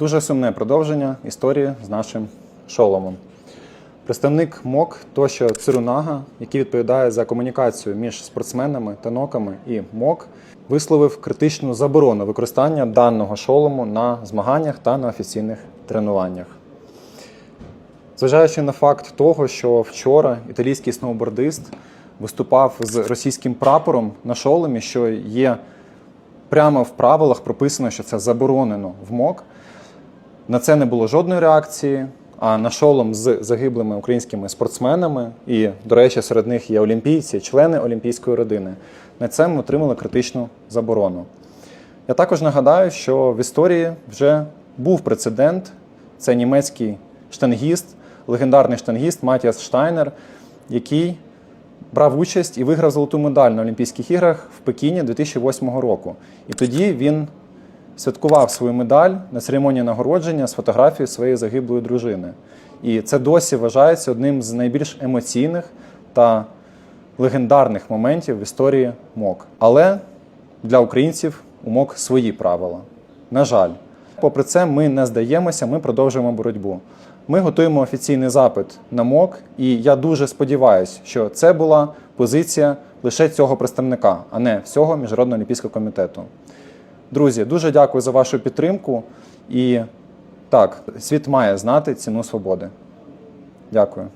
Дуже сумне продовження історії з нашим шоломом. Представник МОК Тошо Цирунага, який відповідає за комунікацію між спортсменами та ноками і МОК, висловив критичну заборону використання даного шолому на змаганнях та на офіційних тренуваннях. Зважаючи на факт того, що вчора італійський сноубордист виступав з російським прапором на шоломі, що є прямо в правилах прописано, що це заборонено в МОК. На це не було жодної реакції. А на шолом з загиблими українськими спортсменами, і, до речі, серед них є олімпійці, члени олімпійської родини. На це ми отримали критичну заборону. Я також нагадаю, що в історії вже був прецедент. Це німецький штангіст, легендарний штангіст Матіас Штайнер, який брав участь і виграв золоту медаль на Олімпійських іграх в Пекіні 2008 року. І тоді він святкував свою медаль на церемонії нагородження з фотографією своєї загиблої дружини. І це досі вважається одним з найбільш емоційних та легендарних моментів в історії МОК. Але для українців у МОК свої правила. На жаль, попри це, ми не здаємося, ми продовжуємо боротьбу. Ми готуємо офіційний запит на МОК, і я дуже сподіваюся, що це була позиція лише цього представника, а не всього Міжнародного олімпійського комітету. Друзі, дуже дякую за вашу підтримку. І так, світ має знати ціну свободи. Дякую.